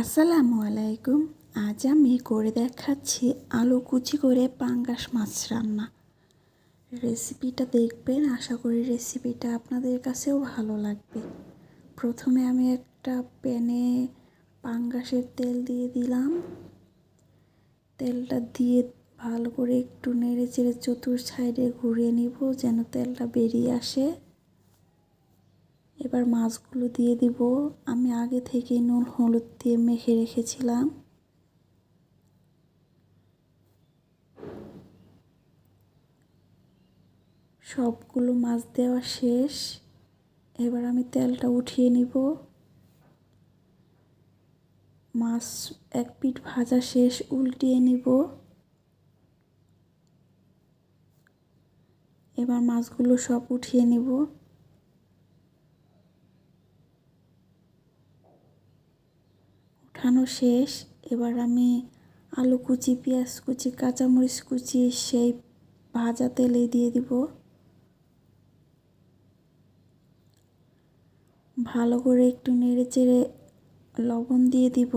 আসসালামু আলাইকুম। আজ আমি করে দেখাচ্ছি আলু কুচি করে পাঙ্গাস মাছ রান্না। রেসিপিটা দেখবেন, আশা করি রেসিপিটা আপনাদের কাছেও ভালো লাগবে। প্রথমে আমি একটা প্যানে পাঙ্গাসের তেল দিয়ে দিলাম। তেলটা দিয়ে ভালো করে একটু নেড়ে চেড়ে চতুর সাইডে ঘুরিয়ে নিব যেন তেলটা বেরিয়ে আসে। এবার মাছগুলো দিয়ে দিব। আমি আগে থেকে নুন, হলুদ দিয়ে মেখে রেখেছিলাম। সবগুলো মাছ দেওয়া শেষ। এবার আমি তেলটা উঠিয়ে নিব। মাছ এক পিঠ ভাজা শেষ, উল্টিয়ে নিব। এবার মাছগুলো সব উঠিয়ে নিব। উঠানো শেষ। এবার আমি আলু কুচি, পেঁয়াজ কুচি, কাঁচামরিচ কুচি, সেই ভাজা তেলে দিয়ে দিব। ভালো করে একটু নেড়ে চেড়ে লবণ দিয়ে দিব।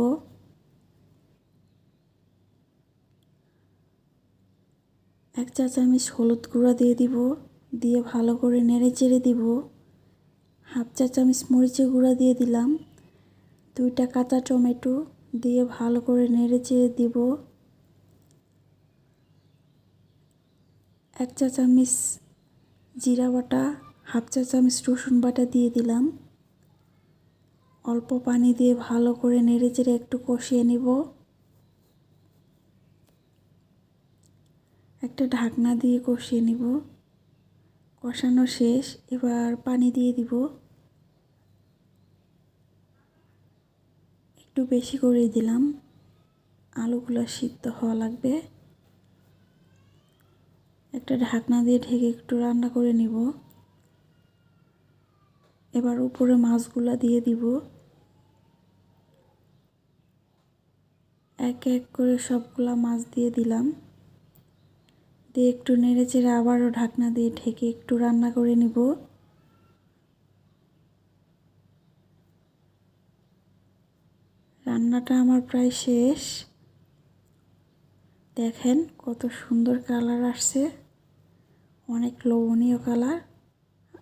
এক চা চামচ হলুদ গুঁড়া দিয়ে দিব, দিয়ে ভালো করে নেড়ে চেড়ে দিব। হাফ চা চামচ মরিচের গুঁড়া দিয়ে দিলাম। দুইটা কাঁচা টমেটো দিয়ে ভালো করে নেড়ে চেড়ে দিব। এক চা চামচ জিরা বাটা, হাফ চা চামচ রসুন বাটা দিয়ে দিলাম। অল্প পানি দিয়ে ভালো করে নেড়ে চেড়ে একটু কষিয়ে নিব। একটা ঢাকনা দিয়ে কষিয়ে নিব। কষানো শেষ, এবার পানি দিয়ে দিব। একটু বেশি করে দিলাম। আলুগুলো সিদ্ধ হওয়া লাগবে। একটা ঢাকনা দিয়ে ঢেকে একটু রান্না করে নিব। এবার উপরে মাছগুলা দিয়ে দিব। এক এক করে সবগুলা মাছ দিয়ে দিলাম। দিয়ে একটু নেড়ে চেড়ে আবারও ঢাকনা দিয়ে ঢেকে একটু রান্না করে নিব। রান্নাটা আমার প্রায় শেষ। দেখেন কত সুন্দর কালার আসছে। অনেক লোভনীয় কালার।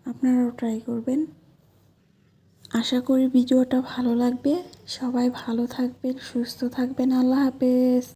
আপনারাও ট্রাই করবেন। আশা করি ভিডিওটা ভালো লাগবে। সবাই ভালো থাকবেন, সুস্থ থাকবেন। আল্লাহ হাফেজ।